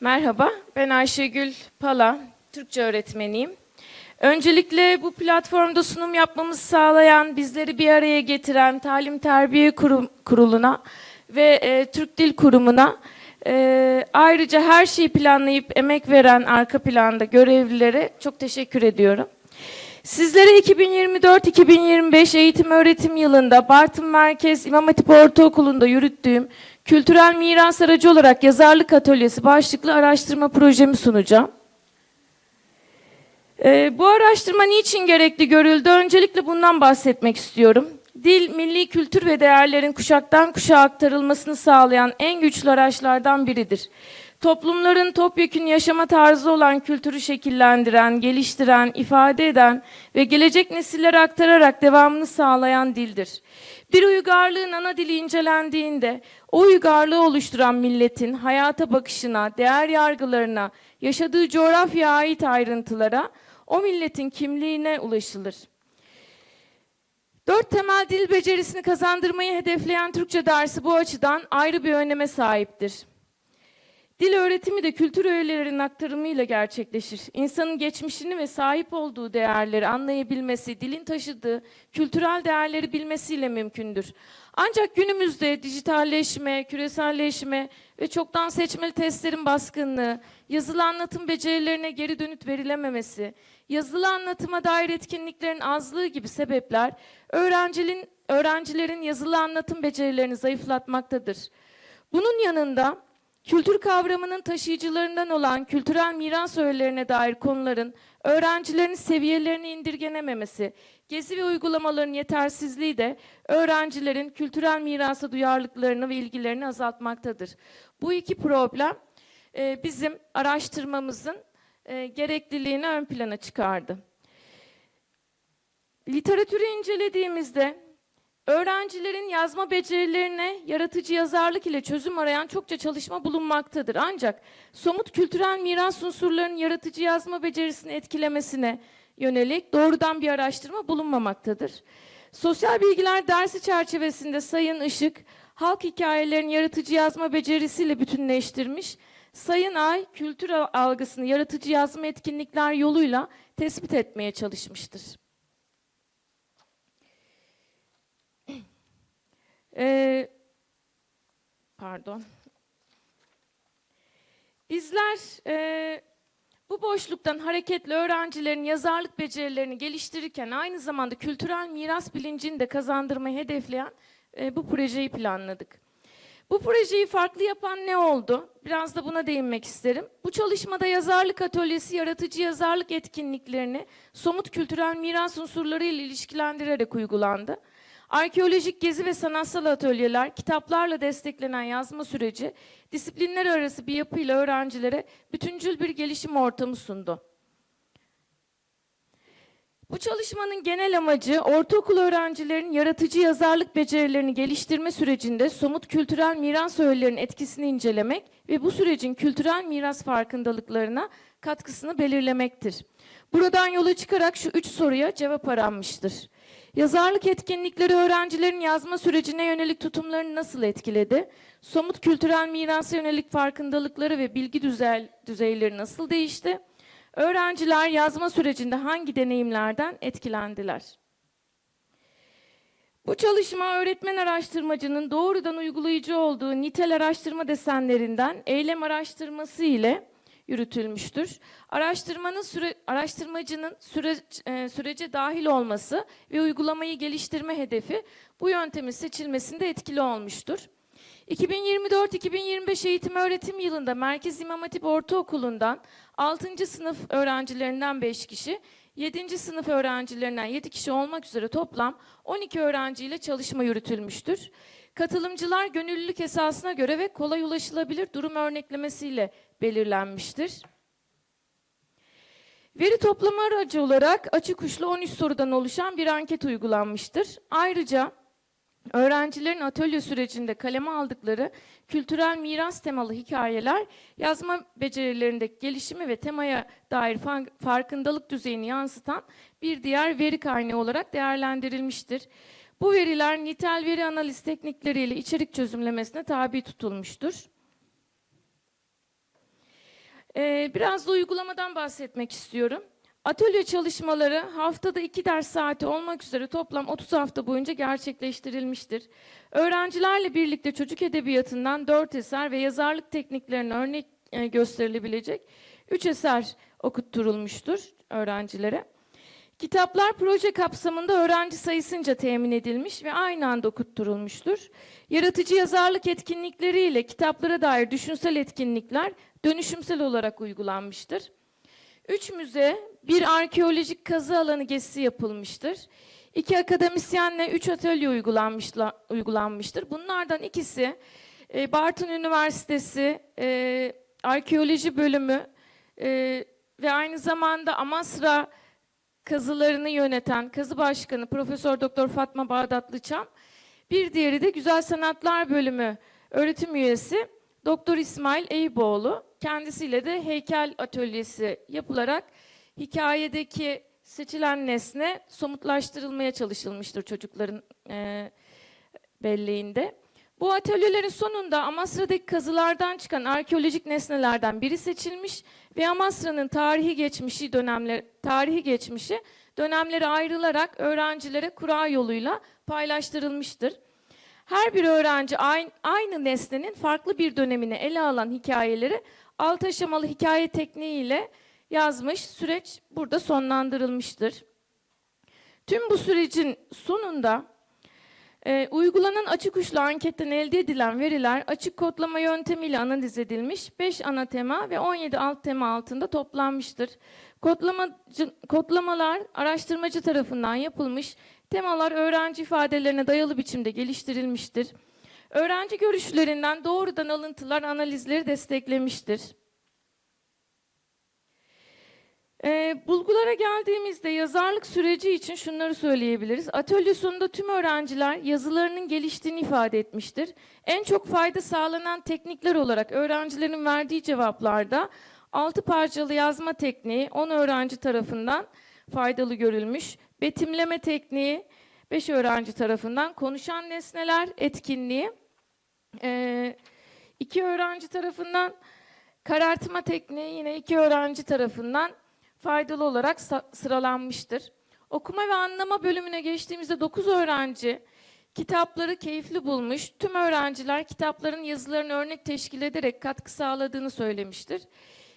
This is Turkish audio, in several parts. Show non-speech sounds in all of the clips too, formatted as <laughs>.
Merhaba, ben Ayşegül Pala, Türkçe öğretmeniyim. Öncelikle bu platformda sunum yapmamızı sağlayan, bizleri bir araya getiren Talim Terbiye Kurum- Kurulu'na ve e, Türk Dil Kurumu'na, e, ayrıca her şeyi planlayıp emek veren arka planda görevlilere çok teşekkür ediyorum. Sizlere 2024-2025 eğitim öğretim yılında Bartın Merkez İmam Hatip Ortaokulu'nda yürüttüğüm kültürel miras aracı olarak yazarlık atölyesi başlıklı araştırma projemi sunacağım. Ee, bu araştırma niçin gerekli görüldü? Öncelikle bundan bahsetmek istiyorum. Dil, milli kültür ve değerlerin kuşaktan kuşağa aktarılmasını sağlayan en güçlü araçlardan biridir. Toplumların topyekün yaşama tarzı olan kültürü şekillendiren, geliştiren, ifade eden ve gelecek nesillere aktararak devamını sağlayan dildir. Bir uygarlığın ana dili incelendiğinde o uygarlığı oluşturan milletin hayata bakışına, değer yargılarına, yaşadığı coğrafyaya ait ayrıntılara, o milletin kimliğine ulaşılır. Dört temel dil becerisini kazandırmayı hedefleyen Türkçe dersi bu açıdan ayrı bir öneme sahiptir. Dil öğretimi de kültür öğelerinin aktarımıyla gerçekleşir. İnsanın geçmişini ve sahip olduğu değerleri anlayabilmesi, dilin taşıdığı kültürel değerleri bilmesiyle mümkündür. Ancak günümüzde dijitalleşme, küreselleşme ve çoktan seçmeli testlerin baskınlığı, yazılı anlatım becerilerine geri dönüt verilememesi, yazılı anlatıma dair etkinliklerin azlığı gibi sebepler öğrencinin, öğrencilerin yazılı anlatım becerilerini zayıflatmaktadır. Bunun yanında Kültür kavramının taşıyıcılarından olan kültürel miras öğelerine dair konuların öğrencilerin seviyelerini indirgenememesi, gezi ve uygulamaların yetersizliği de öğrencilerin kültürel mirasa duyarlılıklarını ve ilgilerini azaltmaktadır. Bu iki problem e, bizim araştırmamızın e, gerekliliğini ön plana çıkardı. Literatürü incelediğimizde Öğrencilerin yazma becerilerine yaratıcı yazarlık ile çözüm arayan çokça çalışma bulunmaktadır. Ancak somut kültürel miras unsurlarının yaratıcı yazma becerisini etkilemesine yönelik doğrudan bir araştırma bulunmamaktadır. Sosyal bilgiler dersi çerçevesinde Sayın Işık, halk hikayelerini yaratıcı yazma becerisiyle bütünleştirmiş, Sayın Ay, kültür algısını yaratıcı yazma etkinlikler yoluyla tespit etmeye çalışmıştır. Ee, pardon. Bizler e, bu boşluktan hareketle öğrencilerin yazarlık becerilerini geliştirirken aynı zamanda kültürel miras bilincini de kazandırmayı hedefleyen e, bu projeyi planladık. Bu projeyi farklı yapan ne oldu? Biraz da buna değinmek isterim. Bu çalışmada yazarlık atölyesi yaratıcı yazarlık etkinliklerini somut kültürel miras unsurları ile ilişkilendirerek uygulandı. Arkeolojik gezi ve sanatsal atölyeler, kitaplarla desteklenen yazma süreci, disiplinler arası bir yapıyla öğrencilere bütüncül bir gelişim ortamı sundu. Bu çalışmanın genel amacı ortaokul öğrencilerinin yaratıcı yazarlık becerilerini geliştirme sürecinde somut kültürel miras öğelerinin etkisini incelemek ve bu sürecin kültürel miras farkındalıklarına katkısını belirlemektir. Buradan yola çıkarak şu üç soruya cevap aranmıştır. Yazarlık etkinlikleri öğrencilerin yazma sürecine yönelik tutumlarını nasıl etkiledi? Somut kültürel mirasa yönelik farkındalıkları ve bilgi düzey, düzeyleri nasıl değişti? Öğrenciler yazma sürecinde hangi deneyimlerden etkilendiler? Bu çalışma öğretmen araştırmacının doğrudan uygulayıcı olduğu nitel araştırma desenlerinden eylem araştırması ile yürütülmüştür. Araştırmanın süre, araştırmacının süre, e, sürece dahil olması ve uygulamayı geliştirme hedefi bu yöntemin seçilmesinde etkili olmuştur. 2024-2025 eğitim öğretim yılında Merkez İmam Hatip Ortaokulu'ndan 6. sınıf öğrencilerinden 5 kişi, 7. sınıf öğrencilerinden 7 kişi olmak üzere toplam 12 öğrenciyle çalışma yürütülmüştür. Katılımcılar gönüllülük esasına göre ve kolay ulaşılabilir durum örneklemesiyle belirlenmiştir. Veri toplama aracı olarak açık uçlu 13 sorudan oluşan bir anket uygulanmıştır. Ayrıca öğrencilerin atölye sürecinde kaleme aldıkları kültürel miras temalı hikayeler yazma becerilerindeki gelişimi ve temaya dair farkındalık düzeyini yansıtan bir diğer veri kaynağı olarak değerlendirilmiştir. Bu veriler nitel veri analiz teknikleriyle içerik çözümlemesine tabi tutulmuştur. Ee, biraz da uygulamadan bahsetmek istiyorum. Atölye çalışmaları haftada iki ders saati olmak üzere toplam 30 hafta boyunca gerçekleştirilmiştir. Öğrencilerle birlikte çocuk edebiyatından 4 eser ve yazarlık tekniklerine örnek e, gösterilebilecek 3 eser okutturulmuştur öğrencilere. Kitaplar proje kapsamında öğrenci sayısınca temin edilmiş ve aynı anda okutturulmuştur. Yaratıcı yazarlık etkinlikleriyle kitaplara dair düşünsel etkinlikler dönüşümsel olarak uygulanmıştır. Üç müze, bir arkeolojik kazı alanı gezisi yapılmıştır. İki akademisyenle üç atölye uygulanmıştır. Bunlardan ikisi e, Bartın Üniversitesi e, Arkeoloji Bölümü e, ve aynı zamanda Amasra kazılarını yöneten kazı başkanı Profesör Doktor Fatma Bağdatlıçam, bir diğeri de Güzel Sanatlar Bölümü öğretim üyesi Doktor İsmail Eyüboğlu. Kendisiyle de heykel atölyesi yapılarak hikayedeki seçilen nesne somutlaştırılmaya çalışılmıştır çocukların e, belleğinde. Bu atölyelerin sonunda Amasra'daki kazılardan çıkan arkeolojik nesnelerden biri seçilmiş ve Amasra'nın tarihi geçmişi dönemler tarihi geçmişi dönemlere ayrılarak öğrencilere kura yoluyla paylaştırılmıştır. Her bir öğrenci aynı, aynı nesnenin farklı bir dönemini ele alan hikayeleri alt aşamalı hikaye tekniğiyle yazmış. Süreç burada sonlandırılmıştır. Tüm bu sürecin sonunda e, uygulanan açık uçlu anketten elde edilen veriler açık kodlama yöntemiyle analiz edilmiş, 5 ana tema ve 17 alt tema altında toplanmıştır. Kodlamacı, kodlamalar araştırmacı tarafından yapılmış, temalar öğrenci ifadelerine dayalı biçimde geliştirilmiştir. Öğrenci görüşlerinden doğrudan alıntılar analizleri desteklemiştir. Ee, bulgulara geldiğimizde yazarlık süreci için şunları söyleyebiliriz. Atölye sonunda tüm öğrenciler yazılarının geliştiğini ifade etmiştir. En çok fayda sağlanan teknikler olarak öğrencilerin verdiği cevaplarda altı parçalı yazma tekniği 10 öğrenci tarafından faydalı görülmüş. Betimleme tekniği 5 öğrenci tarafından, konuşan nesneler etkinliği 2 öğrenci tarafından, karartma tekniği yine 2 öğrenci tarafından faydalı olarak sıralanmıştır. Okuma ve anlama bölümüne geçtiğimizde 9 öğrenci kitapları keyifli bulmuş. Tüm öğrenciler kitapların yazılarını örnek teşkil ederek katkı sağladığını söylemiştir.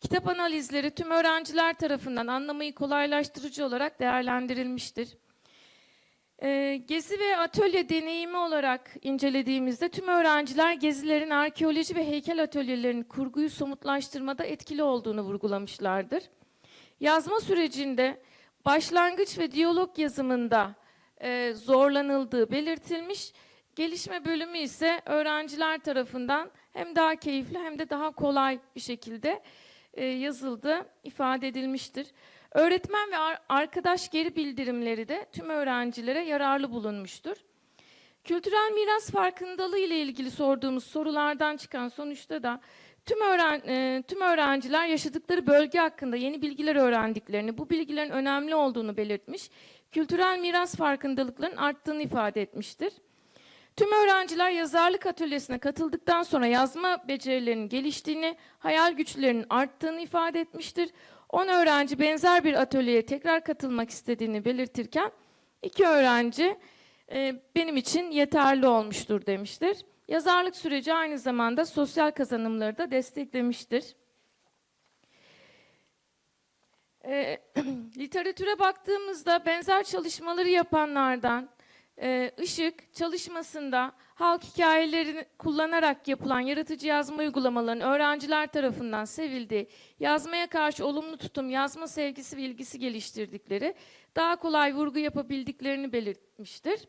Kitap analizleri tüm öğrenciler tarafından anlamayı kolaylaştırıcı olarak değerlendirilmiştir. Ee, gezi ve atölye deneyimi olarak incelediğimizde tüm öğrenciler gezilerin arkeoloji ve heykel atölyelerinin kurguyu somutlaştırmada etkili olduğunu vurgulamışlardır. Yazma sürecinde başlangıç ve diyalog yazımında e, zorlanıldığı belirtilmiş. Gelişme bölümü ise öğrenciler tarafından hem daha keyifli hem de daha kolay bir şekilde e, yazıldı, ifade edilmiştir. Öğretmen ve ar arkadaş geri bildirimleri de tüm öğrencilere yararlı bulunmuştur. Kültürel miras farkındalığı ile ilgili sorduğumuz sorulardan çıkan sonuçta da tüm, öğren e, tüm öğrenciler yaşadıkları bölge hakkında yeni bilgiler öğrendiklerini, bu bilgilerin önemli olduğunu belirtmiş, kültürel miras farkındalıklarının arttığını ifade etmiştir. Tüm öğrenciler yazarlık atölyesine katıldıktan sonra yazma becerilerinin geliştiğini, hayal güçlerinin arttığını ifade etmiştir. 10 öğrenci benzer bir atölyeye tekrar katılmak istediğini belirtirken, iki öğrenci e, benim için yeterli olmuştur demiştir. Yazarlık süreci aynı zamanda sosyal kazanımları da desteklemiştir. E, <clears throat> literatüre baktığımızda benzer çalışmaları yapanlardan e, Işık çalışmasında halk hikayelerini kullanarak yapılan yaratıcı yazma uygulamalarının öğrenciler tarafından sevildiği, yazmaya karşı olumlu tutum, yazma sevgisi ve ilgisi geliştirdikleri, daha kolay vurgu yapabildiklerini belirtmiştir.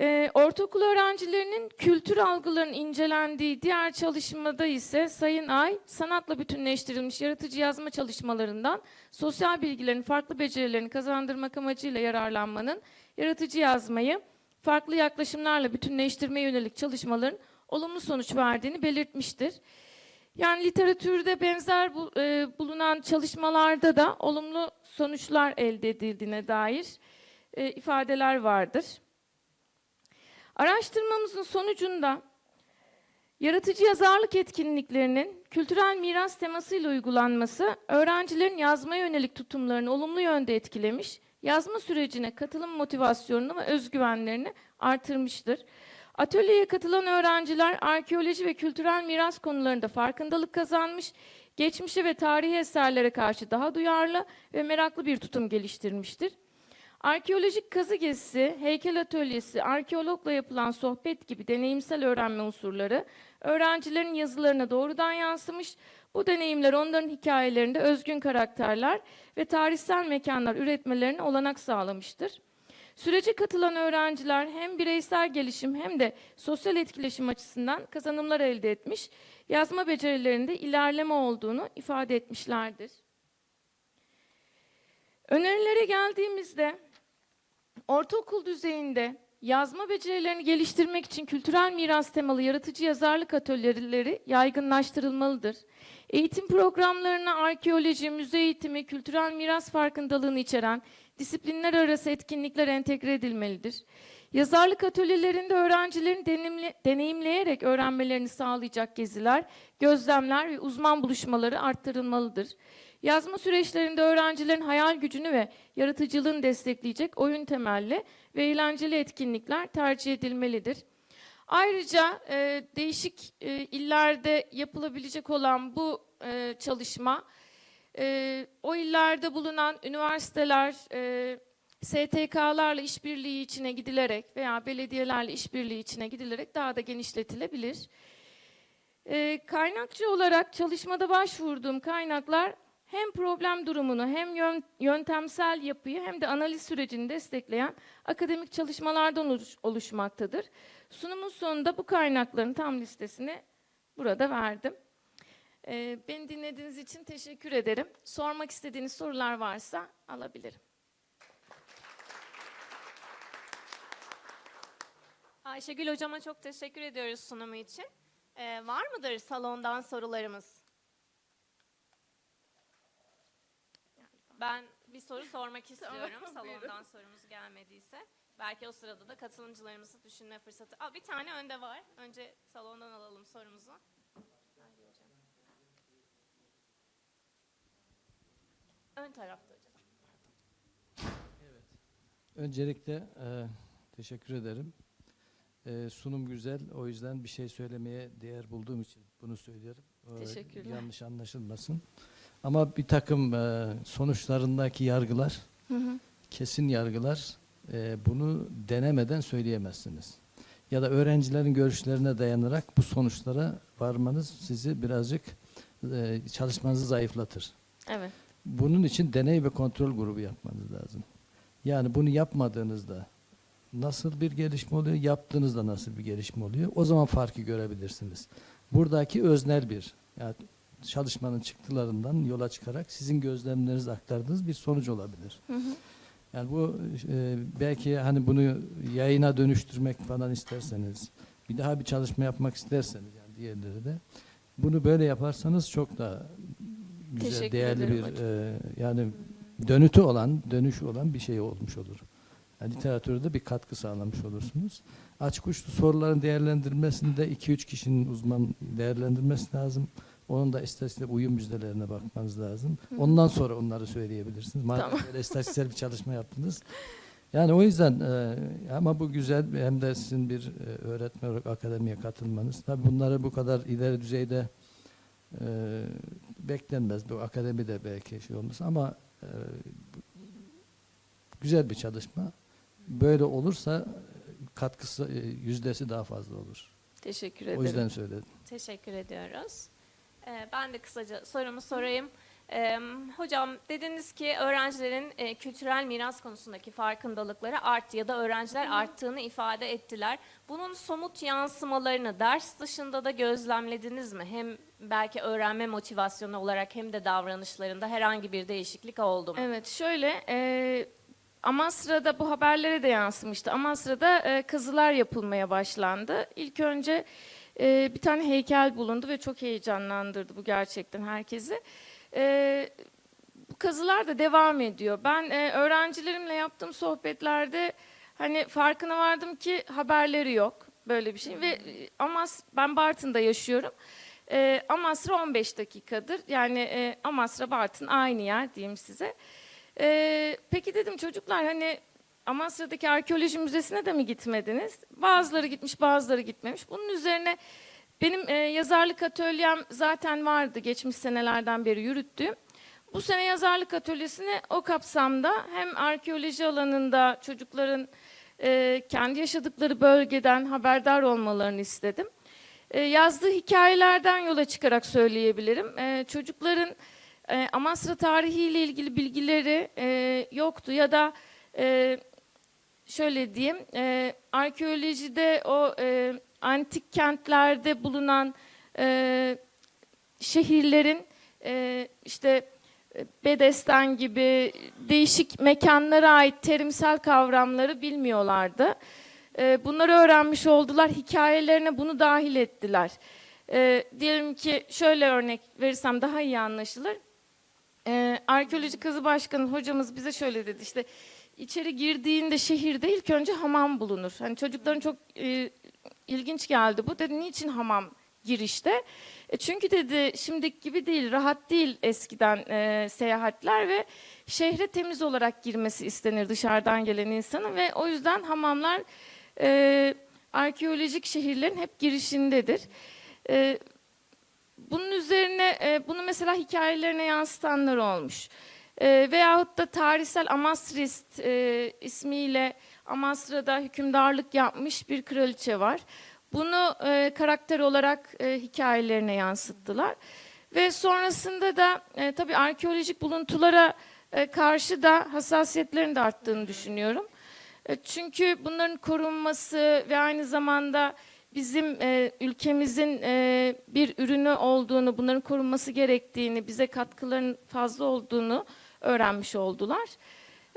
Ee, ortaokul öğrencilerinin kültür algılarının incelendiği diğer çalışmada ise Sayın Ay, sanatla bütünleştirilmiş yaratıcı yazma çalışmalarından sosyal bilgilerin farklı becerilerini kazandırmak amacıyla yararlanmanın yaratıcı yazmayı farklı yaklaşımlarla bütünleştirmeye yönelik çalışmaların olumlu sonuç verdiğini belirtmiştir. Yani literatürde benzer bu, e, bulunan çalışmalarda da olumlu sonuçlar elde edildiğine dair e, ifadeler vardır. Araştırmamızın sonucunda Yaratıcı yazarlık etkinliklerinin kültürel miras temasıyla uygulanması öğrencilerin yazmaya yönelik tutumlarını olumlu yönde etkilemiş, yazma sürecine katılım motivasyonunu ve özgüvenlerini artırmıştır. Atölyeye katılan öğrenciler arkeoloji ve kültürel miras konularında farkındalık kazanmış, geçmişe ve tarihi eserlere karşı daha duyarlı ve meraklı bir tutum geliştirmiştir. Arkeolojik kazı gezisi, heykel atölyesi, arkeologla yapılan sohbet gibi deneyimsel öğrenme unsurları öğrencilerin yazılarına doğrudan yansımış. Bu deneyimler onların hikayelerinde özgün karakterler ve tarihsel mekanlar üretmelerine olanak sağlamıştır. Sürece katılan öğrenciler hem bireysel gelişim hem de sosyal etkileşim açısından kazanımlar elde etmiş, yazma becerilerinde ilerleme olduğunu ifade etmişlerdir. Önerilere geldiğimizde ortaokul düzeyinde yazma becerilerini geliştirmek için kültürel miras temalı yaratıcı yazarlık atölyeleri yaygınlaştırılmalıdır. Eğitim programlarına arkeoloji, müze eğitimi, kültürel miras farkındalığını içeren disiplinler arası etkinlikler entegre edilmelidir. Yazarlık atölyelerinde öğrencilerin deneyimle- deneyimleyerek öğrenmelerini sağlayacak geziler, gözlemler ve uzman buluşmaları arttırılmalıdır. Yazma süreçlerinde öğrencilerin hayal gücünü ve yaratıcılığını destekleyecek oyun temelli ve eğlenceli etkinlikler tercih edilmelidir. Ayrıca e, değişik e, illerde yapılabilecek olan bu e, çalışma, e, o illerde bulunan üniversiteler, e, STK'larla işbirliği içine gidilerek veya belediyelerle işbirliği içine gidilerek daha da genişletilebilir. E, kaynakçı olarak çalışmada başvurduğum kaynaklar hem problem durumunu hem yön- yöntemsel yapıyı hem de analiz sürecini destekleyen akademik çalışmalardan oluş- oluşmaktadır. Sunumun sonunda bu kaynakların tam listesini burada verdim. Ee, beni dinlediğiniz için teşekkür ederim. Sormak istediğiniz sorular varsa alabilirim. Ayşegül Hocama çok teşekkür ediyoruz sunumu için. Ee, var mıdır salondan sorularımız? Ben bir soru sormak <laughs> istiyorum salondan sorumuz gelmediyse. Belki o sırada da katılımcılarımızı düşünme fırsatı. Aa, bir tane önde var. Önce salondan alalım sorumuzu. Ön tarafta hocam. Öncelikle e, teşekkür ederim. E, sunum güzel. O yüzden bir şey söylemeye değer bulduğum için bunu söylüyorum. E, Teşekkürler. Yanlış anlaşılmasın. Ama bir takım e, sonuçlarındaki yargılar, kesin yargılar e, bunu denemeden söyleyemezsiniz. Ya da öğrencilerin görüşlerine dayanarak bu sonuçlara varmanız sizi birazcık e, çalışmanızı zayıflatır. Evet. Bunun için deney ve kontrol grubu yapmanız lazım. Yani bunu yapmadığınızda nasıl bir gelişme oluyor, yaptığınızda nasıl bir gelişme oluyor? O zaman farkı görebilirsiniz. Buradaki öznel bir, yani çalışmanın çıktılarından yola çıkarak sizin gözlemlerinizi aktardığınız bir sonuç olabilir. Yani bu e, belki hani bunu yayına dönüştürmek falan isterseniz, bir daha bir çalışma yapmak isterseniz yani diğerleri de bunu böyle yaparsanız çok daha güzel, Teşekkür değerli bir hocam. e, yani dönütü olan, dönüşü olan bir şey olmuş olur. Yani literatürde bir katkı sağlamış olursunuz. Açık uçlu soruların değerlendirilmesinde 2-3 kişinin uzman değerlendirmesi lazım. Onun da istatistik uyum yüzdelerine bakmanız lazım. Ondan sonra onları söyleyebilirsiniz. Madem Tamam. böyle istatistiksel bir çalışma yaptınız. Yani o yüzden e, ama bu güzel hem de sizin bir e, öğretmen olarak akademiye katılmanız. Tabii bunları bu kadar ileri düzeyde e, beklenmez. Bu akademide belki şey olmaz ama e, güzel bir çalışma. Böyle olursa katkısı e, yüzdesi daha fazla olur. Teşekkür ederim. O yüzden söyledim. Teşekkür ediyoruz. Ee, ben de kısaca sorumu sorayım. Ee, hocam dediniz ki öğrencilerin e, kültürel miras konusundaki farkındalıkları arttı ya da öğrenciler arttığını ifade ettiler. Bunun somut yansımalarını ders dışında da gözlemlediniz mi? Hem belki öğrenme motivasyonu olarak hem de davranışlarında herhangi bir değişiklik oldu mu? Evet, şöyle e, Amasra'da bu haberlere de yansımıştı. Amasra'da e, kazılar yapılmaya başlandı. İlk önce e, bir tane heykel bulundu ve çok heyecanlandırdı bu gerçekten herkesi. E, bu kazılar da devam ediyor. Ben e, öğrencilerimle yaptığım sohbetlerde hani farkına vardım ki haberleri yok. böyle bir şey ve e, Amas ben Bartın'da yaşıyorum. E, Amasra 15 dakikadır. Yani e, Amasra Bartın aynı yer diyeyim size. E, peki dedim çocuklar hani Amasra'daki arkeoloji müzesine de mi gitmediniz? Bazıları gitmiş, bazıları gitmemiş. Bunun üzerine benim e, yazarlık atölyem zaten vardı geçmiş senelerden beri yürüttüğüm. Bu sene yazarlık atölyesini o kapsamda hem arkeoloji alanında çocukların e, kendi yaşadıkları bölgeden haberdar olmalarını istedim. E, yazdığı hikayelerden yola çıkarak söyleyebilirim. E, çocukların e, Amasra tarihiyle ilgili bilgileri e, yoktu ya da e, şöyle diyeyim, e, arkeolojide o e, antik kentlerde bulunan e, şehirlerin e, işte e, Bedesten gibi değişik mekanlara ait terimsel kavramları bilmiyorlardı. E, bunları öğrenmiş oldular, hikayelerine bunu dahil ettiler. E, diyelim ki şöyle örnek verirsem daha iyi anlaşılır. E, arkeoloji kazı başkanı hocamız bize şöyle dedi işte içeri girdiğinde şehirde ilk önce hamam bulunur. Hani çocukların çok e, ilginç geldi bu. Dedi niçin hamam girişte? E çünkü dedi şimdiki gibi değil, rahat değil eskiden e, seyahatler ve şehre temiz olarak girmesi istenir dışarıdan gelen insanın ve o yüzden hamamlar e, arkeolojik şehirlerin hep girişindedir. E, bunun e, bunu mesela hikayelerine yansıtanlar olmuş. E, veyahut da tarihsel Amasrist e, ismiyle Amasra'da hükümdarlık yapmış bir kraliçe var. Bunu e, karakter olarak e, hikayelerine yansıttılar. Ve sonrasında da e, tabii arkeolojik buluntulara e, karşı da hassasiyetlerin de arttığını düşünüyorum. E, çünkü bunların korunması ve aynı zamanda bizim e, ülkemizin e, bir ürünü olduğunu, bunların korunması gerektiğini, bize katkıların fazla olduğunu öğrenmiş oldular.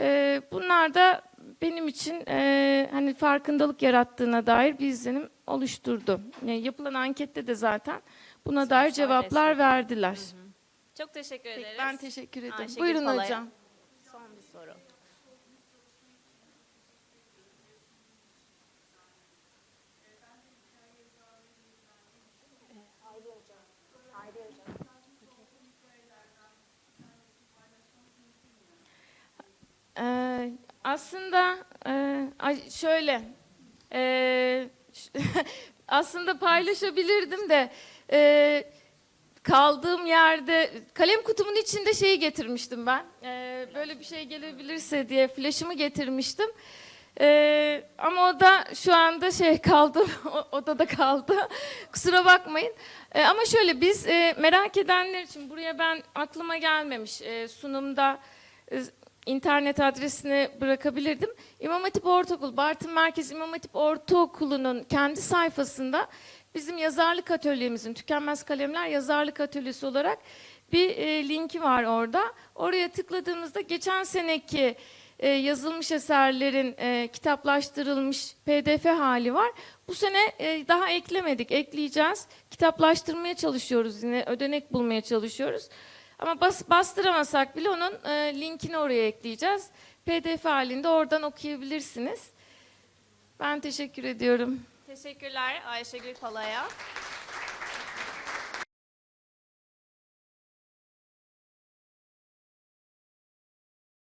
E, bunlar da benim için e, hani farkındalık yarattığına dair bir izlenim oluşturdu. Yani yapılan ankette de zaten buna dair cevaplar verdiler. Çok teşekkür Peki, ederiz. ben teşekkür ederim. Ayşegül Buyurun Pala'ya. hocam. Son bir soru. Ee, aslında e, şöyle e, <laughs> aslında paylaşabilirdim de e, kaldığım yerde kalem kutumun içinde şeyi getirmiştim ben. E, böyle bir şey gelebilirse diye flaşımı getirmiştim. E, ama o da şu anda şey <laughs> kaldı, odada kaldı. <laughs> Kusura bakmayın. E, ama şöyle biz e, merak edenler için buraya ben aklıma gelmemiş e, sunumda internet adresini bırakabilirdim. İmam Hatip Ortaokul, Bartın Merkez İmam Hatip Ortaokulu'nun kendi sayfasında bizim yazarlık atölyemizin, Tükenmez Kalemler Yazarlık Atölyesi olarak bir e, linki var orada. Oraya tıkladığımızda geçen seneki e, yazılmış eserlerin e, kitaplaştırılmış PDF hali var. Bu sene e, daha eklemedik, ekleyeceğiz. Kitaplaştırmaya çalışıyoruz yine, ödenek bulmaya çalışıyoruz. Ama bas, bastıramasak bile onun e, linkini oraya ekleyeceğiz. PDF halinde oradan okuyabilirsiniz. Ben teşekkür ediyorum. Teşekkürler Ayşegül Pala'ya.